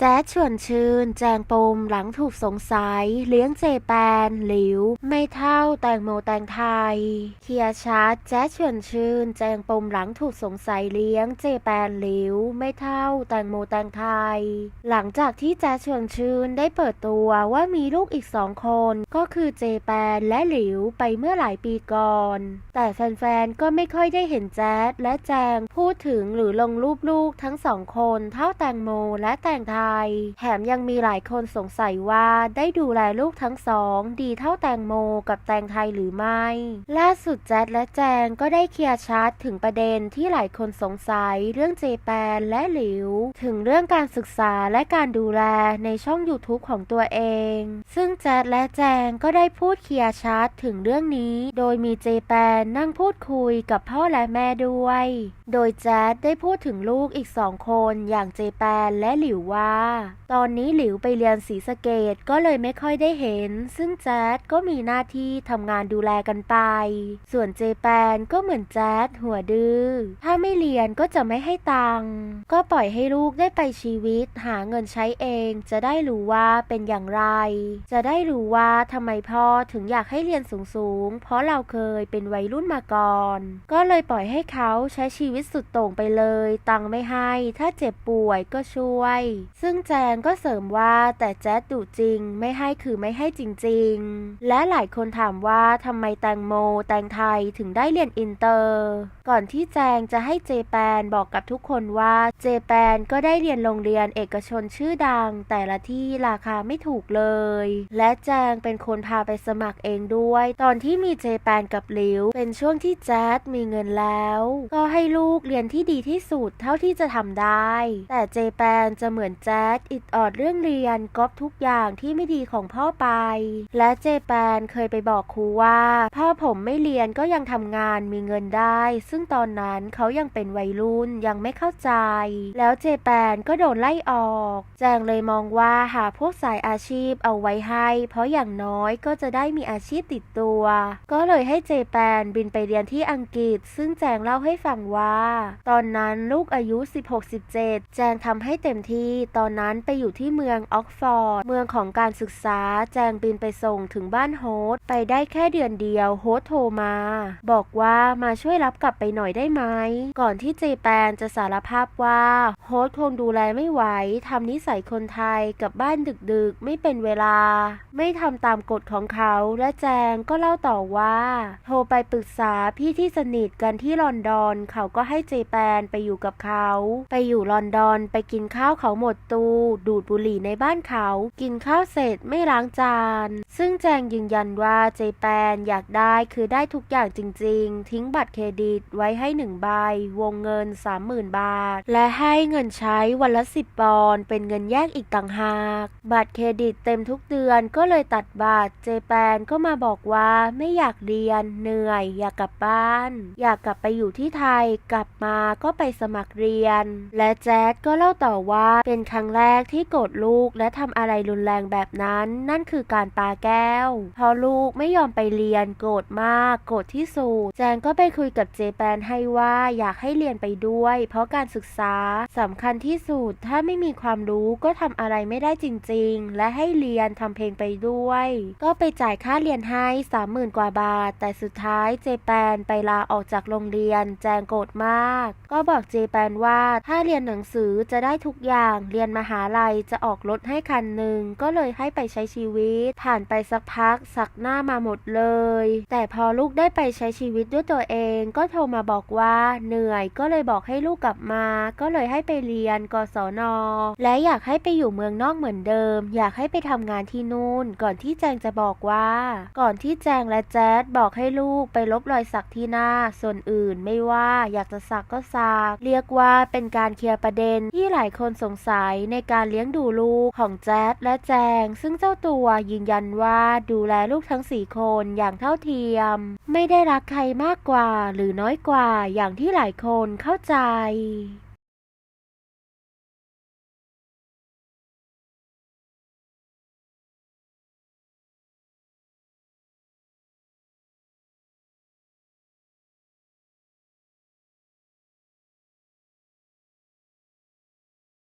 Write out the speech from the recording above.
แจ๊ดชวนชื่น แจงปมหลังถูกสงสัย เลี้ยงเจแปน หลิว ไม่เท่าแตงโมแตงไทย เคลียร์ชัด แจ๊ดชวนชื่น แจงปมหลังถูกสงสัยเลี้ยงเจแปน หลิว ไม่เท่าแตงโมแตงไทย หลังจากที่แจ๊ดชวนชื่นได้เปิดตัวว่ามีลูกอีกสองคน ก็คือเจแปนและหลิวไปเมื่อหลายปีก่อน แต่แฟนๆ ก็ไม่ค่อยได้เห็นแจ๊ดและแจงพูดถึงหรือลงรูปลูกทั้งสองคนเท่าแตงโมและแตงไทยแถมยังมีหลายคนสงสัยว่าได้ดูแลลูกทั้งสอง ดีเท่าแตงโมกับแตงไทยหรือไม่ ล่าสุดแจ๊ดและแจงก็ได้เคลียร์ชัดถึงประเด็นที่หลายคนสงสัยเรื่องเจแปนและหลิว ถึงเรื่องการศึกษาและการดูแลในช่อง YouTube ของตัวเอง ซึ่งแจ๊ดและแจงก็ได้พูดเคลียร์ชัดถึงเรื่องนี้ โดยมีเจแปนนั่งพูดคุยกับพ่อและแม่ด้วย โดยแจ๊ดได้พูดถึงลูกอีกสองคนอย่างเจแปนและหลิวว่าตอนนี้หลิวไปเรียนศรีสะเกดก็เลยไม่ค่อยได้เห็น ซึ่งแจ๊ดก็มีหน้าที่ทำงานดูแลกันไป ส่วนเจแปนก็เหมือนแจ๊ดหัวดื้อ ถ้าไม่เรียนก็จะไม่ให้ตังค์ ก็ปล่อยให้ลูกได้ไปชีวิตหาเงินใช้เอง จะได้รู้ว่าเป็นอย่างไร จะได้รู้ว่าทำไมพ่อถึงอยากให้เรียนสูงๆ เพราะเราเคยเป็นวัยรุ่นมาก่อน ก็เลยปล่อยให้เขาใช้ชีวิตสุดโต่งไปเลย ตังค์ไม่ให้ ถ้าเจ็บป่วยก็ช่วยซึ่งึ่งแจงก็เสริมว่าแต่แจ๊ดดุจริง ไม่ให้คือไม่ให้จริง ๆ และหลายคนถามว่าทำไมแตงโม แตงไทยถึงได้เรียนอินเตอร์ ก่อนที่แจงจะให้เจแปนบอกกับทุกคนว่าเจแปนก็ได้เรียนโรงเรียนเอกชนชื่อดัง แต่ละที่ราคาไม่ถูกเลย และแจงเป็นคนพาไปสมัครเองด้วย ตอนที่มีเจแปนกับหลิว เป็นช่วงที่แจ๊ดมีเงินแล้ว ก็ให้ลูกเรียนที่ดีที่สุดเท่าที่จะทำได้ แต่เจแปนจะเหมือนแจ๊ดอิดออดเรื่องเรียนก๊อปทุกอย่างที่ไม่ดีของพ่อไป และเจแปนเคยไปบอกครูว่า พ่อผมไม่เรียนก็ยังทำงานมีเงินได้ ซึ่งตอนนั้นเขายังเป็นวัยรุ่นยังไม่เข้าใจ แล้วเจแปนก็โดนไล่ออก แจงเลยมองว่าหาพวกสายอาชีพเอาไว้ให้ เพราะอย่างน้อยก็จะได้มีอาชีพติดตัว ก็เลยให้เจแปนบินไปเรียนที่อังกฤษ ซึ่งแจงเล่าให้ฟังว่า ตอนนั้นลูกอายุ 16-17 แจงทำให้เต็มที่ตอนนั้นไปอยู่ที่เมืองออกฟอร์ด เมืองของการศึกษา แจงบินไปส่งถึงบ้านโฮสต์ไปได้แค่เดือนเดียวโฮสต์โทรมา บอกว่ามาช่วยรับกลับไปหน่อยได้ไหม ก่อนที่เจแปนจะสารภาพว่าโฮสต์คงดูแลไม่ไหวทำนิสัยคนไทยกับบ้านดึกๆ ไม่เป็นเวลา ไม่ทำตามกฎของเขาและแจงก็เล่าต่อว่า โทรไปปรึกษาพี่ที่สนิทกันที่ลอนดอน เขาก็ให้เจแปนไปอยู่กับเขา ไปอยู่ลอนดอนไปกินข้าวเขาหมดตู ดูดบุหรี่ในบ้านเขา กินข้าวเสร็จไม่ล้างจาน ซึ่งแจงยืนยันว่าเจแปนอยากได้คือได้ทุกอย่างจริง ๆ ทิ้งบัตรเครดิตไว้ให้หนึ่งใบ วงเงิน 30,000 บาท และให้เงินใช้วันละ 10 ปอนด์เป็นเงินแยกอีกต่างหาก บัตรเครดิตเต็มทุกเดือนก็เลยตัดบัตรเจแปนก็มาบอกว่าไม่อยากเรียนเหนื่อย อยากกลับบ้าน อยากกลับไปอยู่ที่ไทย กลับมาก็ไปสมัครเรียน และแจ๊ดก็เล่าต่อว่าเป็นครั้งแรกที่โกรธลูกและทำอะไรรุนแรงแบบนั้น นั่นคือการปาแก้ว พอลูกไม่ยอมไปเรียนโกรธมากโกรธที่สุดแจงก็ไปคุยกับเจแปนให้ว่าอยากให้เรียนไปด้วย เพราะการศึกษาสำคัญที่สุดถ้าไม่มีความรู้ก็ทำอะไรไม่ได้จริง ๆ และให้เรียนทำเพลงไปด้วย ก็ไปจ่ายค่าเรียนให้สามหมื่นกว่าบาท แต่สุดท้ายเจแปนไปลาออกจากโรงเรียน แจงโกรธมาก ก็บอกเจแปนว่าถ้าเรียนหนังสือจะได้ทุกอย่างเรียนนมหาลัยจะออกรถให้คันหนึ่งก็เลยให้ไปใช้ชีวิต ผ่านไปสักพักสักหน้ามาหมดเลย แต่พอลูกได้ไปใช้ชีวิตด้วยตัวเองก็โทรมาบอกว่าเหนื่อยก็เลยบอกให้ลูกกลับมา ก็เลยให้ไปเรียนกศน และอยากให้ไปอยู่เมืองนอกเหมือนเดิม อยากให้ไปทำงานที่นู่น ก่อนที่แจงจะบอกว่า ก่อนที่แจงและแจ๊ดบอกให้ลูกไปลบรอยสักที่หน้า ส่วนอื่นไม่ว่าอยากจะสักก็สักเรียกว่าเป็นการเคลียร์ประเด็นที่หลายคนสงสัยในการเลี้ยงดูลูกของแจ๊ดและแจง ซึ่งเจ้าตัวยืนยันว่าดูแลลูกทั้งสี่คนอย่างเท่าเทียม ไม่ได้รักใครมากกว่าหรือน้อยกว่าอย่างที่หลายคนเข้าใจ